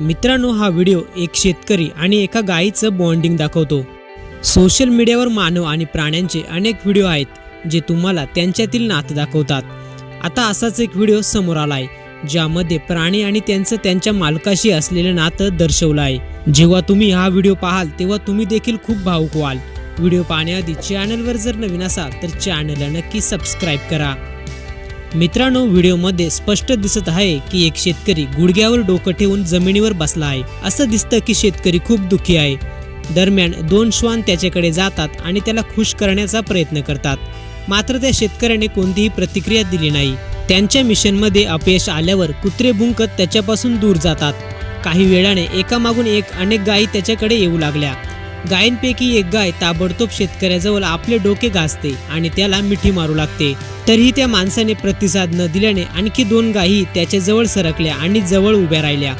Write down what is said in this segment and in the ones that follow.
मित्रांनो हा व्हिडिओ एक शेतकरी आणि एका गायीचं बॉन्डिंग दाखवतो. सोशल मीडियावर मानव आणि प्राण्यांचे अनेक व्हिडिओ आहेत जे तुम्हाला त्यांच्यातील नातं दाखवतात. आता असाच एक व्हिडिओ समोर आला आहे ज्यामध्ये प्राणी आणि त्यांचं त्यांच्या मालकाशी असलेलं नातं दर्शवलं आहे. जेव्हा तुम्ही हा व्हिडिओ पाहाल तेव्हा तुम्ही देखील खूप भावुक व्हाल. व्हिडिओ पाहण्याआधी चॅनलवर जर नवीन असाल तर चॅनलला नक्की सबस्क्राईब करा. मित्रांनो व्हिडिओमध्ये स्पष्ट दिसत आहे की एक शेतकरी गुडघ्यावर डोकं ठेवून जमिनीवर बसला आहे. असं दिसतं की शेतकरी खूप दुःखी आहे. दरम्यान दोन श्वान त्याच्याकडे जातात आणि त्याला खुश करण्याचा प्रयत्न करतात. मात्र त्या शेतकऱ्याने कोणतीही प्रतिक्रिया दिली नाही. त्यांच्या मिशनमध्ये अपयश आल्यावर कुत्रे भुंकत त्याच्यापासून दूर जातात. काही वेळाने एकामागून एक अनेक गायी त्याच्याकडे येऊ लागल्या. गायींपैकी एक गाय ताबडतोब शेतकऱ्याजवळ आपले डोके घासते आणि त्याला मिठी मारू लागते. तरीही त्या माणसाने प्रतिसाद न दिल्याने आणखी दोन गायी त्याच्याजवळ सरकल्या आणि जवळ उभ्या राहिल्या.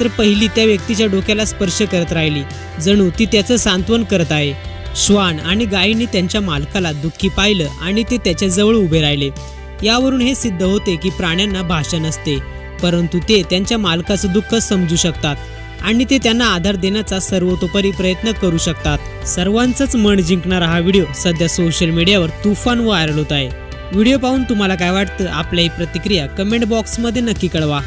तर पहिली त्या व्यक्तीच्या डोक्याला स्पर्श करत राहिली. जणू ती त्याचं सांत्वन करत आहे. श्वान आणि गायींनी त्यांच्या मालकाला दुःखी पाहिलं आणि ते त्याच्याजवळ उभे राहिले. यावरून हे सिद्ध होते की प्राण्यांना भाषा नसते परंतु ते त्यांच्या मालकाचं दुःख समजू शकतात. आणि ते त्यांना आधार देण्याचा सर्वतोपरी प्रयत्न करू शकतात. सर्वांचंच मन जिंकणारा हा व्हिडिओ सध्या सोशल मीडियावर तुफान व्हायरल होत आहे. व्हिडिओ पाहून तुम्हाला काय वाटतं? आपल्या ही प्रतिक्रिया कमेंट बॉक्समध्ये नक्की कळवा.